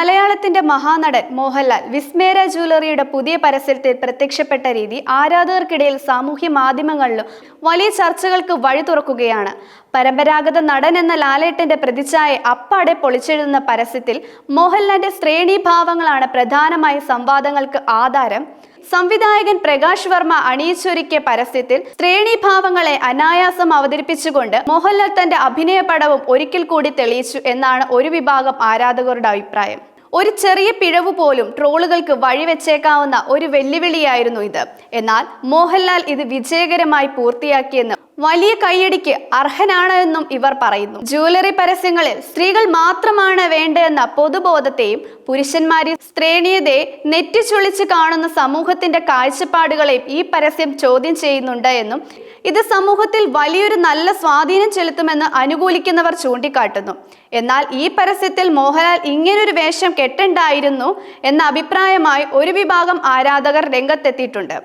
മലയാളത്തിന്റെ മഹാനടൻ മോഹൻലാൽ വിസ്മേര ജ്വല്ലറിയുടെ പുതിയ പരസ്യത്തിൽ പ്രത്യക്ഷപ്പെട്ട രീതി ആരാധകർക്കിടയിൽ സാമൂഹ്യ മാധ്യമങ്ങളിലും വലിയ ചർച്ചകൾക്ക് വഴി തുറക്കുകയാണ്. പരമ്പരാഗത നടൻ എന്ന ലാലേട്ടന്റെ പ്രതിച്ഛായ അപ്പാടെ പൊളിച്ചെഴുതുന്ന പരസ്യത്തിൽ മോഹൻലാലിന്റെ ശ്രേണീഭാവങ്ങളാണ് പ്രധാനമായ സംവാദങ്ങൾക്ക് ആധാരം. സംവിധായകൻ പ്രകാശ് വർമ്മ അണിയിച്ചൊരുക്കിയ പരസ്യത്തിൽ ശ്രേണീഭാവങ്ങളെ അനായാസം അവതരിപ്പിച്ചുകൊണ്ട് മോഹൻലാൽ തന്റെ അഭിനയ പടവും ഒരിക്കൽ കൂടി തെളിയിച്ചു എന്നാണ് ഒരു വിഭാഗം ആരാധകരുടെ അഭിപ്രായം. ഒരു ചെറിയ പിഴവ് പോലും ട്രോളുകൾക്ക് വഴിവെച്ചേക്കാവുന്ന ഒരു വെല്ലുവിളിയായിരുന്നു ഇത്. എന്നാൽ മോഹൻലാൽ ഇത് വിജയകരമായി പൂർത്തിയാക്കിയെന്ന് വലിയ കൈയടിക്ക് അർഹനാണ് എന്നും ഇവർ പറയുന്നു. ജ്വല്ലറി പരസ്യങ്ങളിൽ സ്ത്രീകൾ മാത്രമാണ് വേണ്ടതെന്ന പൊതുബോധത്തെയും പുരുഷന്മാരെ ശ്രേണീയതയെ നെറ്റിച്ചുളിച്ച് കാണുന്ന സമൂഹത്തിന്റെ കാഴ്ചപ്പാടുകളെയും ഈ പരസ്യം ചോദ്യം ചെയ്യുന്നുണ്ട് എന്നും ഇത് സമൂഹത്തിൽ വലിയൊരു നല്ല സ്വാധീനം ചെലുത്തുമെന്ന് അനുകൂലിക്കുന്നവർ ചൂണ്ടിക്കാട്ടുന്നു. എന്നാൽ ഈ പരസ്യത്തിൽ മോഹൻലാൽ ഇങ്ങനൊരു വേഷം കെട്ടണ്ടായിരുന്നു എന്ന അഭിപ്രായമായി ഒരു വിഭാഗം ആരാധകർ രംഗത്തെത്തിയിട്ടുണ്ട്.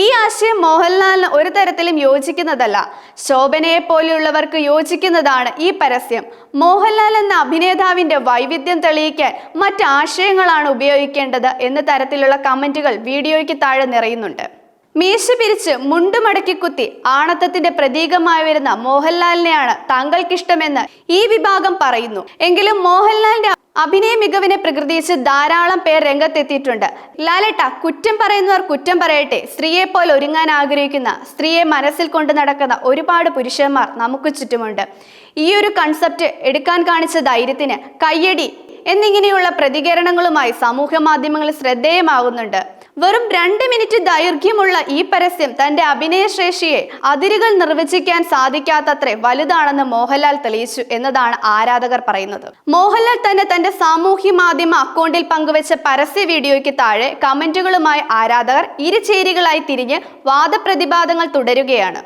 ഈ ആശയം മോഹൻലാലിന് ഒരു തരത്തിലും യോജിക്കുന്നതല്ല. ശോഭനയെ പോലെയുള്ളവർക്ക് യോജിക്കുന്നതാണ് ഈ പരസ്യം. മോഹൻലാൽ എന്ന അഭിനേതാവിന്റെ വൈവിധ്യം തെളിയിക്കാൻ മറ്റ് ആശയങ്ങളാണ് ഉപയോഗിക്കേണ്ടത് എന്ന തരത്തിലുള്ള കമന്റുകൾ വീഡിയോയ്ക്ക് താഴെ നിറയുന്നുണ്ട്. മീശ പിരിച്ച് മുണ്ട് മടക്കി കുത്തി ആണത്തത്തിന്റെ പ്രതീകമായി വരുന്ന മോഹൻലാലിനെയാണ് താങ്കൾക്കിഷ്ടമെന്ന് ഈ വിഭാഗം പറയുന്നു. എങ്കിലും മോഹൻലാലിന്റെ അഭിനയ മികവിനെ പ്രകൃതിച്ച് ധാരാളം പേർ രംഗത്തെത്തിയിട്ടുണ്ട്. ലാലേട്ട കുറ്റം പറയുന്നവർ കുറ്റം പറയട്ടെ. സ്ത്രീയെ പോലെ ഒരുങ്ങാൻ ആഗ്രഹിക്കുന്ന സ്ത്രീയെ മനസ്സിൽ കൊണ്ട് നടക്കുന്ന ഒരുപാട് പുരുഷന്മാർ നമുക്ക് ചുറ്റുമുണ്ട്. ഈ ഒരു കൺസെപ്റ്റ് എടുക്കാൻ കാണിച്ച ധൈര്യത്തിന് കയ്യടി എന്നിങ്ങനെയുള്ള പ്രതികരണങ്ങളുമായി സമൂഹ മാധ്യമങ്ങളിൽ ശ്രദ്ധേയമാകുന്നുണ്ട്. വെറും രണ്ട് മിനിറ്റ് ദൈർഘ്യമുള്ള ഈ പരസ്യം തന്റെ അഭിനയശേഷിയെ അതിരുകൾ നിർവചിക്കാൻ സാധിക്കാത്തത്ര വലുതാണെന്ന് മോഹൻലാൽ തെളിയിച്ചു എന്നതാണ് ആരാധകർ പറയുന്നത്. മോഹൻലാൽ തന്നെ തന്റെ സാമൂഹ്യ മാധ്യമ അക്കൗണ്ടിൽ പങ്കുവച്ച പരസ്യ വീഡിയോയ്ക്ക് താഴെ കമന്റുകളുമായി ആരാധകർ ഇരുചേരികളായി തിരിഞ്ഞ് വാദപ്രതിവാദങ്ങൾ തുടരുകയാണ്.